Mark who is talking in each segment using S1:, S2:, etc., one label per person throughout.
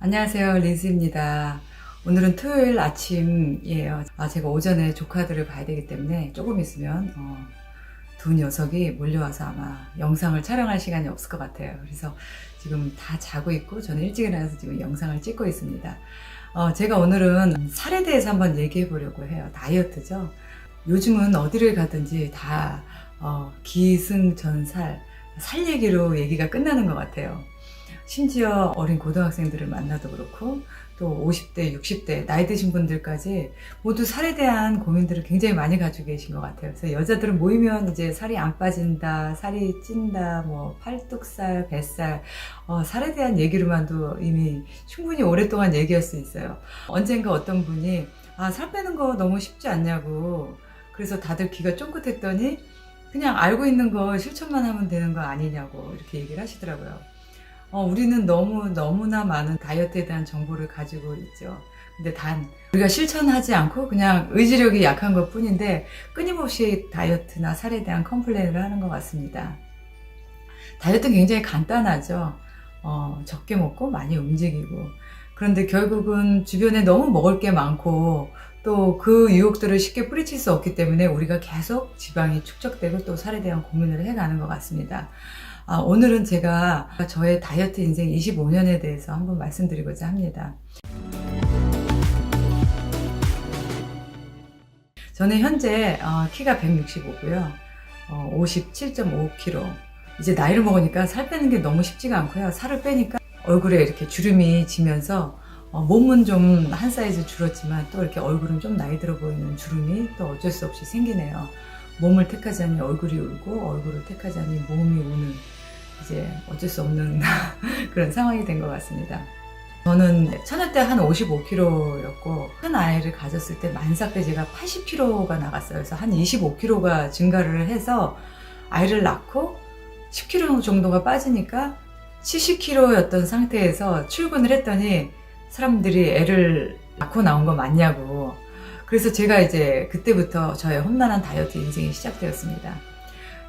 S1: 안녕하세요. 리즈입니다. 오늘은 토요일 아침이에요. 아, 제가 오전에 조카들을 봐야 되기 때문에 조금 있으면, 어, 두 녀석이 몰려와서 아마 영상을 촬영할 시간이 없을 것 같아요. 그래서 지금 다 자고 있고, 저는 일찍 일어나서 지금 영상을 찍고 있습니다. 어, 제가 오늘은 살에 대해서 한번 얘기해 보려고 해요. 다이어트죠. 요즘은 어디를 가든지 다, 어, 기승전살, 살 얘기로 얘기가 끝나는 것 같아요. 심지어 어린 고등학생들을 만나도 그렇고 또 50대, 60대 나이 드신 분들까지 모두 살에 대한 고민들을 굉장히 많이 가지고 계신 것 같아요. 그래서 여자들은 모이면 이제 살이 안 빠진다, 살이 찐다, 뭐 팔뚝살, 뱃살, 어, 살에 대한 얘기로만도 이미 충분히 오랫동안 얘기할 수 있어요. 언젠가 어떤 분이 아, 살 빼는 거 너무 쉽지 않냐고 그래서 다들 귀가 쫑긋했더니 그냥 알고 있는 거 실천만 하면 되는 거 아니냐고 이렇게 얘기를 하시더라고요. 어, 우리는 너무, 너무나 많은 다이어트에 대한 정보를 가지고 있죠. 근데 단, 우리가 실천하지 않고 그냥 의지력이 약한 것 뿐인데 끊임없이 다이어트나 살에 대한 컴플레인을 하는 것 같습니다. 다이어트는 굉장히 간단하죠. 어, 적게 먹고 많이 움직이고. 그런데 결국은 주변에 너무 먹을 게 많고 또 그 유혹들을 쉽게 뿌리칠 수 없기 때문에 우리가 계속 지방이 축적되고 또 살에 대한 고민을 해가는 것 같습니다. 아, 오늘은 제가 저의 다이어트 인생 25년에 대해서 한번 말씀드리고자 합니다. 저는 현재 어, 키가 165고요. 어, 57.5kg. 이제 나이를 먹으니까 살 빼는 게 너무 쉽지가 않고요. 살을 빼니까 얼굴에 이렇게 주름이 지면서 어, 몸은 좀 한 사이즈 줄었지만 또 이렇게 얼굴은 좀 나이 들어 보이는 주름이 또 어쩔 수 없이 생기네요. 몸을 택하지 않니 얼굴이 울고 얼굴을 택하지 않니 몸이 우는 이제 어쩔 수 없는 그런 상황이 된 것 같습니다. 저는 처녀 때 한 55kg였고 큰 아이를 가졌을 때 만삭 때 제가 80kg가 나갔어요. 그래서 한 25kg가 증가를 해서 아이를 낳고 10kg 정도가 빠지니까 70kg였던 상태에서 출근을 했더니 사람들이 애를 낳고 나온 거 맞냐고. 그래서 제가 이제 그때부터 저의 험난한 다이어트 인생이 시작되었습니다.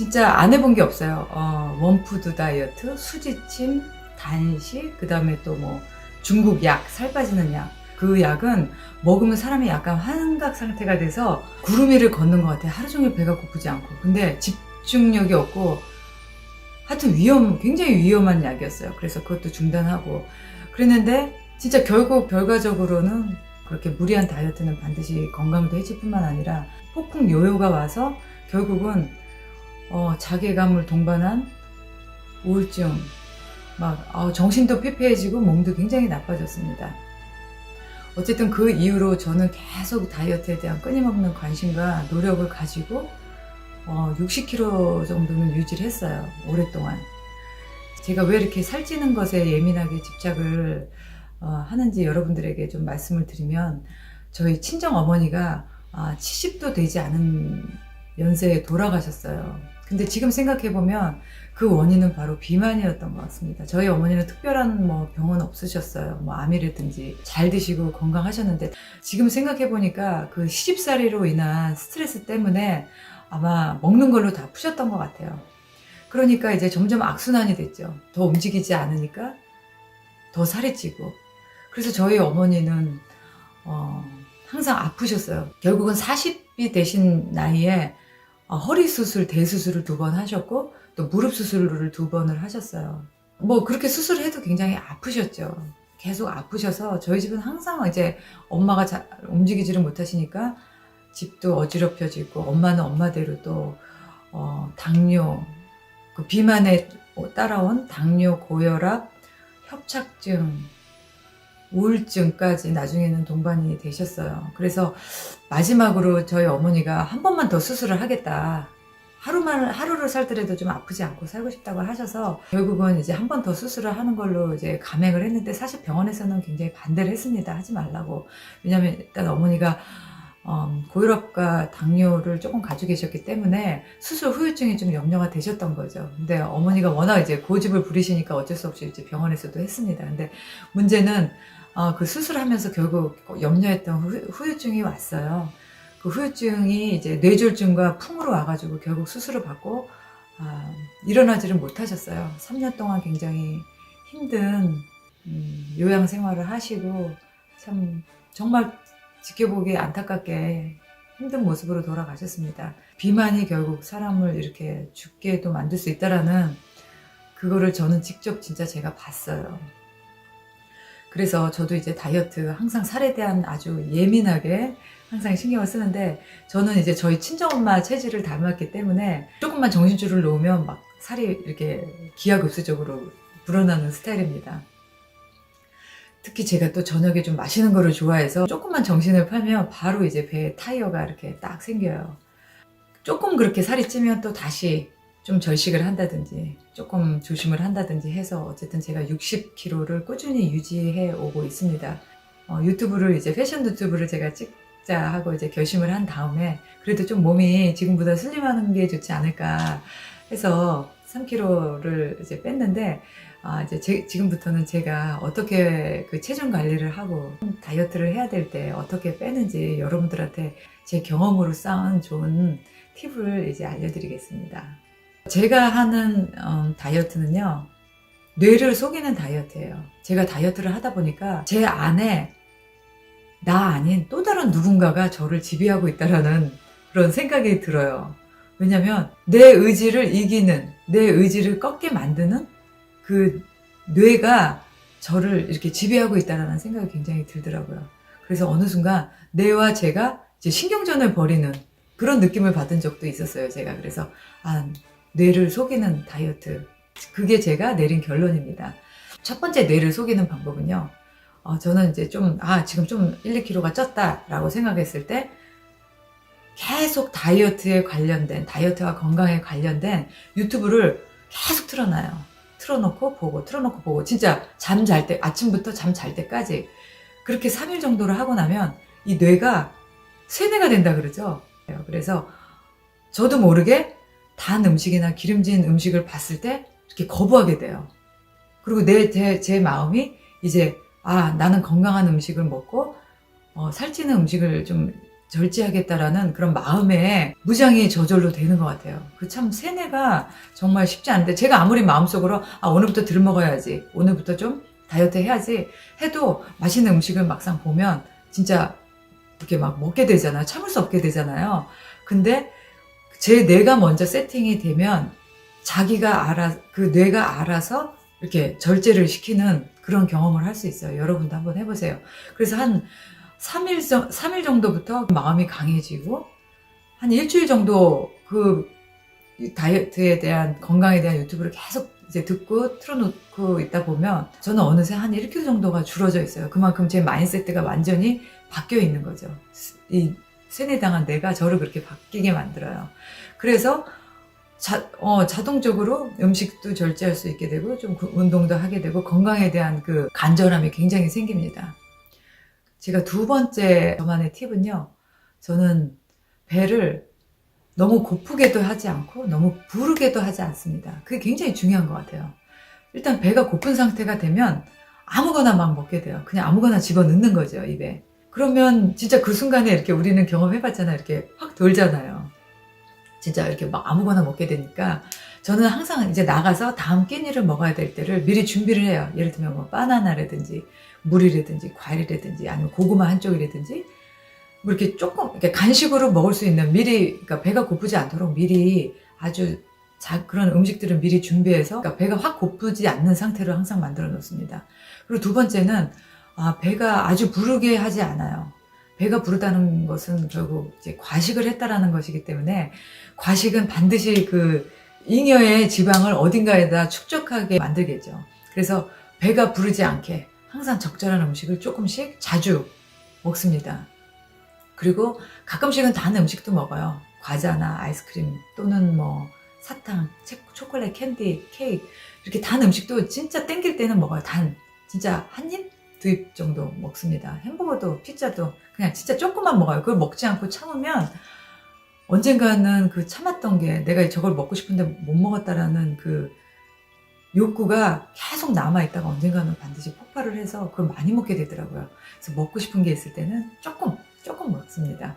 S1: 진짜 안 해본 게 없어요. 어, 원푸드 다이어트, 수지침, 단식, 그 다음에 또 뭐 중국 약, 살 빠지는 약. 그 약은 먹으면 사람이 약간 환각 상태가 돼서 구름이를 걷는 것 같아요. 하루 종일 배가 고프지 않고. 근데 집중력이 없고 하여튼 위험, 굉장히 위험한 약이었어요. 그래서 그것도 중단하고 그랬는데 진짜 결국 결과적으로는 그렇게 무리한 다이어트는 반드시 건강도 해칠 뿐만 아니라 폭풍 요요가 와서 결국은 어, 자괴감을 동반한 우울증, 막 어, 정신도 피폐해지고 몸도 굉장히 나빠졌습니다. 어쨌든 그 이후로 저는 계속 다이어트에 대한 끊임없는 관심과 노력을 가지고 어, 60kg 정도는 유지를 했어요. 오랫동안. 제가 왜 이렇게 살찌는 것에 예민하게 집착을 어, 하는지 여러분들에게 좀 말씀을 드리면 저희 친정 어머니가 아, 70도 되지 않은 연세에 돌아가셨어요. 근데 지금 생각해보면 그 원인은 바로 비만이었던 것 같습니다. 저희 어머니는 특별한 뭐 병은 없으셨어요. 뭐 암이라든지 잘 드시고 건강하셨는데 지금 생각해보니까 그 시집살이로 인한 스트레스 때문에 아마 먹는 걸로 다 푸셨던 것 같아요. 그러니까 이제 점점 악순환이 됐죠. 더 움직이지 않으니까 더 살이 찌고. 그래서 저희 어머니는 어, 항상 아프셨어요. 결국은 40이 되신 나이에 어, 허리 수술, 대수술을 두 번 하셨고 또 무릎 수술을 두 번을 하셨어요. 뭐 그렇게 수술을 해도 굉장히 아프셨죠. 계속 아프셔서 저희 집은 항상 이제 엄마가 잘 움직이지를 못하시니까 집도 어지럽혀지고 엄마는 엄마대로 또 어, 당뇨, 그 비만에 따라온 당뇨, 고혈압, 협착증, 우울증까지 나중에는 동반이 되셨어요. 그래서 마지막으로 저희 어머니가 한 번만 더 수술을 하겠다. 하루만, 하루를 살더라도 좀 아프지 않고 살고 싶다고 하셔서 결국은 이제 한 번 더 수술을 하는 걸로 이제 감행을 했는데 사실 병원에서는 굉장히 반대를 했습니다. 하지 말라고. 왜냐면 일단 어머니가 음, 고혈압과 당뇨를 조금 가지고 계셨기 때문에 수술 후유증이 좀 염려가 되셨던 거죠. 근데 어머니가 워낙 이제 고집을 부리시니까 어쩔 수 없이 이제 병원에서도 했습니다. 근데 문제는 어, 그 수술하면서 결국 염려했던 후, 후유증이 왔어요. 그 후유증이 이제 뇌졸중과 풍으로 와가지고 결국 수술을 받고 아, 일어나지를 못하셨어요. 3년 동안 굉장히 힘든 음, 요양 생활을 하시고 참 정말 지켜보기 안타깝게 힘든 모습으로 돌아가셨습니다. 비만이 결국 사람을 이렇게 죽게도 만들 수 있다라는 그거를 저는 직접 진짜 제가 봤어요. 그래서 저도 이제 다이어트 항상 살에 대한 아주 예민하게 항상 신경을 쓰는데 저는 이제 저희 친정엄마 체질을 닮았기 때문에 조금만 정신줄을 놓으면 막 살이 이렇게 기하급수적으로 불어나는 스타일입니다. 특히 제가 또 저녁에 좀 마시는 거를 좋아해서 조금만 정신을 팔면 바로 이제 배에 타이어가 이렇게 딱 생겨요. 조금 그렇게 살이 찌면 또 다시 좀 절식을 한다든지 조금 조심을 한다든지 해서 어쨌든 제가 60kg를 꾸준히 유지해 오고 있습니다. 어, 유튜브를 이제 패션 유튜브를 제가 찍자 하고 이제 결심을 한 다음에 그래도 좀 몸이 지금보다 슬림하는 게 좋지 않을까 해서 3kg를 이제 뺐는데 아, 이제 제- 지금부터는 제가 어떻게 그 체중 관리를 하고 다이어트를 해야 될 때 어떻게 빼는지 여러분들한테 제 경험으로 쌓은 좋은 팁을 이제 알려드리겠습니다. 제가 하는 음, 다이어트는요, 뇌를 속이는 다이어트예요. 제가 다이어트를 하다 보니까 제 안에 나 아닌 또 다른 누군가가 저를 지배하고 있다라는 그런 생각이 들어요. 왜냐면 내 의지를 이기는, 내 의지를 꺾게 만드는 그 뇌가 저를 이렇게 지배하고 있다라는 생각이 굉장히 들더라고요. 그래서 어느 순간 뇌와 제가 이제 신경전을 벌이는 그런 느낌을 받은 적도 있었어요. 제가 그래서 아 뇌를 속이는 다이어트 그게 제가 내린 결론입니다. 첫 번째 뇌를 속이는 방법은요. 어, 저는 이제 좀, 아, 지금 좀 1, 2kg가 쪘다라고 생각했을 때 계속 다이어트에 관련된, 다이어트와 건강에 관련된 유튜브를 계속 틀어놔요. 틀어놓고 보고, 틀어놓고 보고, 진짜 잠 잘 때, 아침부터 잠 잘 때까지 그렇게 3일 정도를 하고 나면 이 뇌가 쇠뇌가 된다 그러죠. 그래서 저도 모르게 단 음식이나 기름진 음식을 봤을 때 이렇게 거부하게 돼요. 그리고 내, 제, 제 마음이 이제, 아, 나는 건강한 음식을 먹고, 어, 살찌는 음식을 좀 절제하겠다라는 그런 마음에 무장이 저절로 되는 것 같아요. 그 참 세뇌가 정말 쉽지 않은데, 제가 아무리 마음속으로, 아, 오늘부터 들 먹어야지. 오늘부터 좀 다이어트 해야지. 해도 맛있는 음식을 막상 보면 진짜 이렇게 막 먹게 되잖아요. 참을 수 없게 되잖아요. 근데 제 뇌가 먼저 세팅이 되면 자기가 알아, 그 뇌가 알아서 이렇게 절제를 시키는 그런 경험을 할 수 있어요. 여러분도 한번 해보세요. 그래서 한 3일, 정- 3일 정도부터 마음이 강해지고, 한 일주일 정도 그 다이어트에 대한, 건강에 대한 유튜브를 계속 이제 듣고 틀어놓고 있다 보면, 저는 어느새 한 1kg 정도가 줄어져 있어요. 그만큼 제 마인세트가 완전히 바뀌어 있는 거죠. 이 세뇌당한 내가 저를 그렇게 바뀌게 만들어요. 그래서 자, 어, 자동적으로 음식도 절제할 수 있게 되고 좀 그 운동도 하게 되고 건강에 대한 그 간절함이 굉장히 생깁니다. 제가 두 번째 저만의 팁은요. 저는 배를 너무 고프게도 하지 않고 너무 부르게도 하지 않습니다. 그게 굉장히 중요한 것 같아요. 일단 배가 고픈 상태가 되면 아무거나 막 먹게 돼요. 그냥 아무거나 집어 넣는 거죠, 입에. 그러면 진짜 그 순간에 이렇게 우리는 경험해봤잖아요. 이렇게 확 돌잖아요. 진짜 이렇게 막 아무거나 먹게 되니까 저는 항상 이제 나가서 다음 끼니를 먹어야 될 때를 미리 준비를 해요. 예를 들면 뭐 바나나라든지 물이라든지 과일이라든지 아니면 고구마 한 쪽이라든지 뭐 이렇게 조금 이렇게 간식으로 먹을 수 있는 미리 그러니까 배가 고프지 않도록 미리 아주 자, 그런 음식들을 미리 준비해서 그러니까 배가 확 고프지 않는 상태로 항상 만들어 놓습니다. 그리고 두 번째는 아, 배가 아주 부르게 하지 않아요. 배가 부르다는 것은 결국 이제 과식을 했다라는 것이기 때문에 과식은 반드시 그 잉여의 지방을 어딘가에다 축적하게 만들겠죠. 그래서 배가 부르지 않게 항상 적절한 음식을 조금씩 자주 먹습니다. 그리고 가끔씩은 단 음식도 먹어요. 과자나 아이스크림 또는 뭐 사탕, 체- 초콜릿, 캔디, 케이크 이렇게 단 음식도 진짜 땡길 때는 먹어요. 단 진짜 한 입, 두입 정도 먹습니다. 햄버거도 피자도 그냥 진짜 조금만 먹어요. 그걸 먹지 않고 참으면 언젠가는 그 참았던 게 내가 저걸 먹고 싶은데 못 먹었다라는 그 욕구가 계속 남아있다가 언젠가는 반드시 폭발을 해서 그걸 많이 먹게 되더라고요. 그래서 먹고 싶은 게 있을 때는 조금, 조금 먹습니다.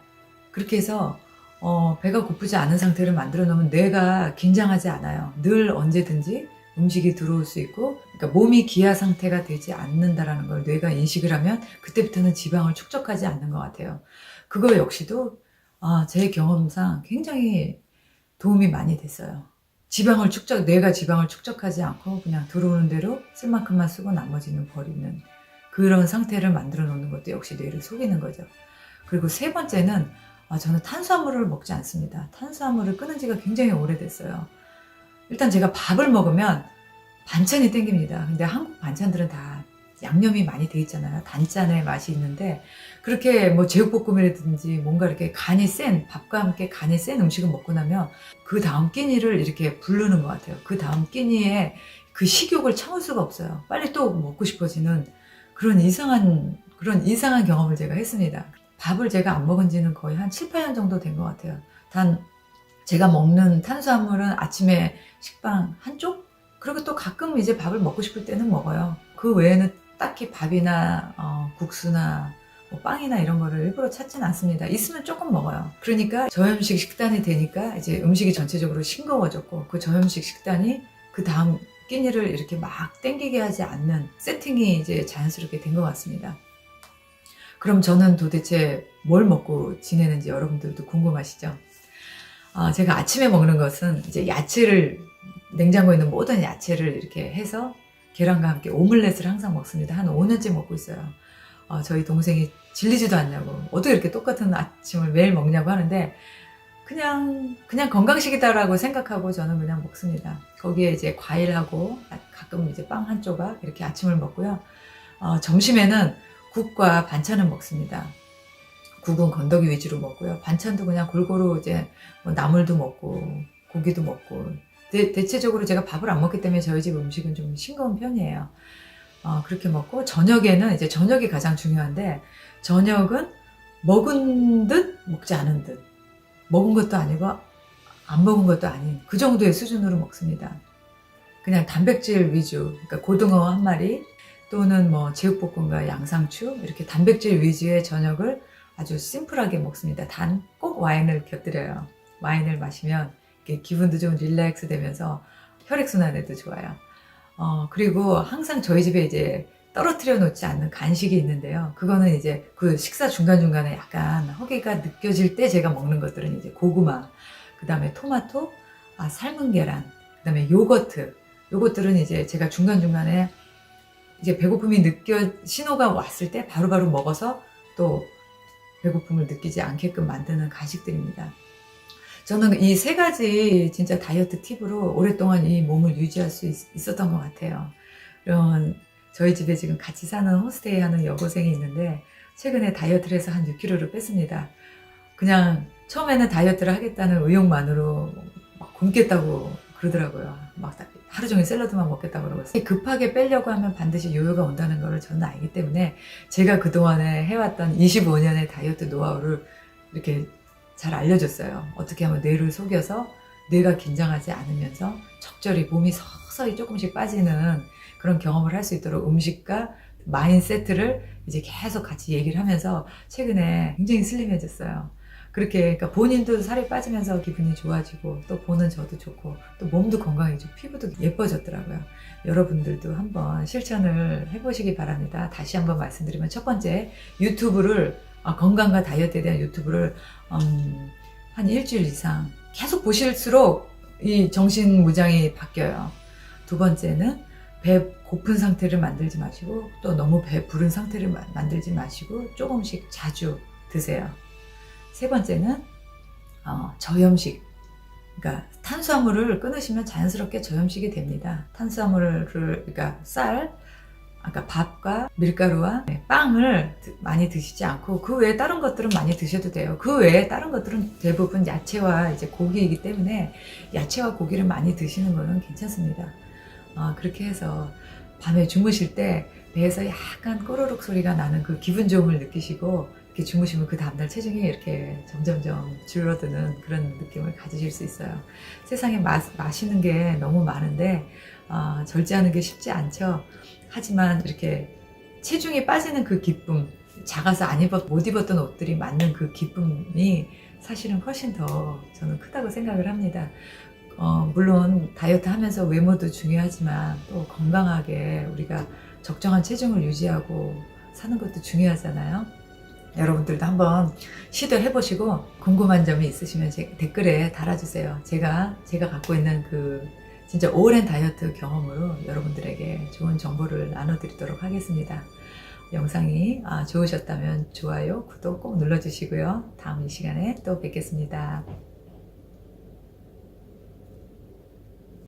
S1: 그렇게 해서 어, 배가 고프지 않은 상태를 만들어 놓으면 뇌가 긴장하지 않아요. 늘 언제든지 음식이 들어올 수 있고 그러니까 몸이 기아 상태가 되지 않는다라는 걸 뇌가 인식을 하면 그때부터는 지방을 축적하지 않는 것 같아요. 그거 역시도 아, 제 경험상 굉장히 도움이 많이 됐어요. 지방을 축적, 뇌가 지방을 축적하지 않고 그냥 들어오는 대로 쓸 만큼만 쓰고 나머지는 버리는 그런 상태를 만들어 놓는 것도 역시 뇌를 속이는 거죠. 그리고 세 번째는 아, 저는 탄수화물을 먹지 않습니다. 탄수화물을 끊은 지가 굉장히 오래됐어요. 일단 제가 밥을 먹으면 반찬이 땡깁니다. 근데 한국 반찬들은 다 양념이 많이 돼 있잖아요. 단짠의 맛이 있는데 그렇게 뭐 제육볶음이라든지 뭔가 이렇게 간이 센 밥과 함께 간이 센 음식을 먹고 나면 그 다음 끼니를 이렇게 부르는 것 같아요. 그 다음 끼니에 그 식욕을 참을 수가 없어요. 빨리 또 먹고 싶어지는 그런 이상한 그런 이상한 경험을 제가 했습니다. 밥을 제가 안 먹은 지는 거의 한 7, 8년 정도 된 것 같아요. 단 제가 먹는 탄수화물은 아침에 식빵 한 쪽? 그리고 또 가끔 이제 밥을 먹고 싶을 때는 먹어요. 그 외에는 딱히 밥이나 어, 국수나 뭐 빵이나 이런 거를 일부러 찾진 않습니다. 있으면 조금 먹어요. 그러니까 저염식 식단이 되니까 이제 음식이 전체적으로 싱거워졌고 그 저염식 식단이 그 다음 끼니를 이렇게 막 땡기게 하지 않는 세팅이 이제 자연스럽게 된 것 같습니다. 그럼 저는 도대체 뭘 먹고 지내는지 여러분들도 궁금하시죠? 어, 제가 아침에 먹는 것은 이제 야채를 냉장고에 있는 모든 야채를 이렇게 해서 계란과 함께 오믈렛을 항상 먹습니다. 한 5년째 먹고 있어요. 어, 저희 동생이 질리지도 않냐고 어떻게 이렇게 똑같은 아침을 매일 먹냐고 하는데 그냥 그냥 건강식이다라고 생각하고 저는 그냥 먹습니다. 거기에 이제 과일하고 가끔 이제 빵 한 조각 이렇게 아침을 먹고요. 어, 점심에는 국과 반찬을 먹습니다. 국은 건더기 위주로 먹고요. 반찬도 그냥 골고루 이제 뭐 나물도 먹고 고기도 먹고 대, 대체적으로 제가 밥을 안 먹기 때문에 저희 집 음식은 좀 싱거운 편이에요. 어, 그렇게 먹고 저녁에는 이제 저녁이 가장 중요한데 저녁은 먹은 듯 먹지 않은 듯 먹은 것도 아니고 안 먹은 것도 아닌 그 정도의 수준으로 먹습니다. 그냥 단백질 위주, 그러니까 고등어 한 마리 또는 뭐 제육볶음과 양상추 이렇게 단백질 위주의 저녁을 아주 심플하게 먹습니다. 단 꼭 와인을 곁들여요. 와인을 마시면 기분도 좀 릴렉스 되면서 혈액순환에도 좋아요. 어, 그리고 항상 저희 집에 이제 떨어뜨려 놓지 않는 간식이 있는데요. 그거는 이제 그 식사 중간중간에 약간 허기가 느껴질 때 제가 먹는 것들은 이제 고구마, 그 다음에 토마토, 아, 삶은 계란, 그 다음에 요거트. 요것들은 이제 제가 중간중간에 이제 배고픔이 느껴, 신호가 왔을 때 바로바로 먹어서 또 배고픔을 느끼지 않게끔 만드는 간식들입니다. 저는 이 세 가지 진짜 다이어트 팁으로 오랫동안 이 몸을 유지할 수 있, 었던 것 같아요. 이런 저희 집에 지금 같이 사는 홈스테이 하는 여고생이 있는데 최근에 다이어트를 해서 한 6kg를 뺐습니다. 그냥 처음에는 다이어트를 하겠다는 의욕만으로 막 굶겠다고 그러더라고요. 막 하루 종일 샐러드만 먹겠다고 그러고 급하게 빼려고 하면 반드시 요요가 온다는 걸 저는 알기 때문에 제가 그동안에 해왔던 25년의 다이어트 노하우를 이렇게 잘 알려줬어요. 어떻게 하면 뇌를 속여서 뇌가 긴장하지 않으면서 적절히 몸이 서서히 조금씩 빠지는 그런 경험을 할 수 있도록 음식과 마인세트를 이제 계속 같이 얘기를 하면서 최근에 굉장히 슬림해졌어요. 그렇게 그러니까 본인도 살이 빠지면서 기분이 좋아지고 또 보는 저도 좋고 또 몸도 건강해지고 피부도 예뻐졌더라고요. 여러분들도 한번 실천을 해보시기 바랍니다. 다시 한번 말씀드리면 첫 번째 유튜브를 아, 건강과 다이어트에 대한 유튜브를 음, 한 일주일 이상 계속 보실수록 이 정신 무장이 바뀌어요. 두 번째는 배 고픈 상태를 만들지 마시고 또 너무 배 부른 상태를 마- 만들지 마시고 조금씩 자주 드세요. 세 번째는 어, 저염식. 그러니까 탄수화물을 끊으시면 자연스럽게 저염식이 됩니다. 탄수화물을 그러니까 쌀, 아까 밥과 밀가루와 네, 빵을 드- 많이 드시지 않고 그 외에 다른 것들은 많이 드셔도 돼요. 그 외에 다른 것들은 대부분 야채와 이제 고기이기 때문에 야채와 고기를 많이 드시는 거는 괜찮습니다. 어, 그렇게 해서 밤에 주무실 때 배에서 약간 꼬르륵 소리가 나는 그 기분 좋음을 느끼시고 이렇게 주무시면 그 다음날 체중이 이렇게 점점점 줄어드는 그런 느낌을 가지실 수 있어요. 세상에 마, 맛있는 게 너무 많은데 어, 절제하는 게 쉽지 않죠. 하지만 이렇게 체중이 빠지는 그 기쁨, 작아서 안 입었, 못 입었던 옷들이 맞는 그 기쁨이 사실은 훨씬 더 저는 크다고 생각을 합니다. 어, 물론 다이어트 하면서 외모도 중요하지만 또 건강하게 우리가 적정한 체중을 유지하고 사는 것도 중요하잖아요. 여러분들도 한번 시도해 보시고 궁금한 점이 있으시면 제 댓글에 달아주세요. 제가 제가 갖고 있는 그 진짜 오랜 다이어트 경험으로 여러분들에게 좋은 정보를 나눠드리도록 하겠습니다. 영상이 아, 좋으셨다면 좋아요, 구독 꼭 눌러주시고요. 다음 이 시간에 또 뵙겠습니다.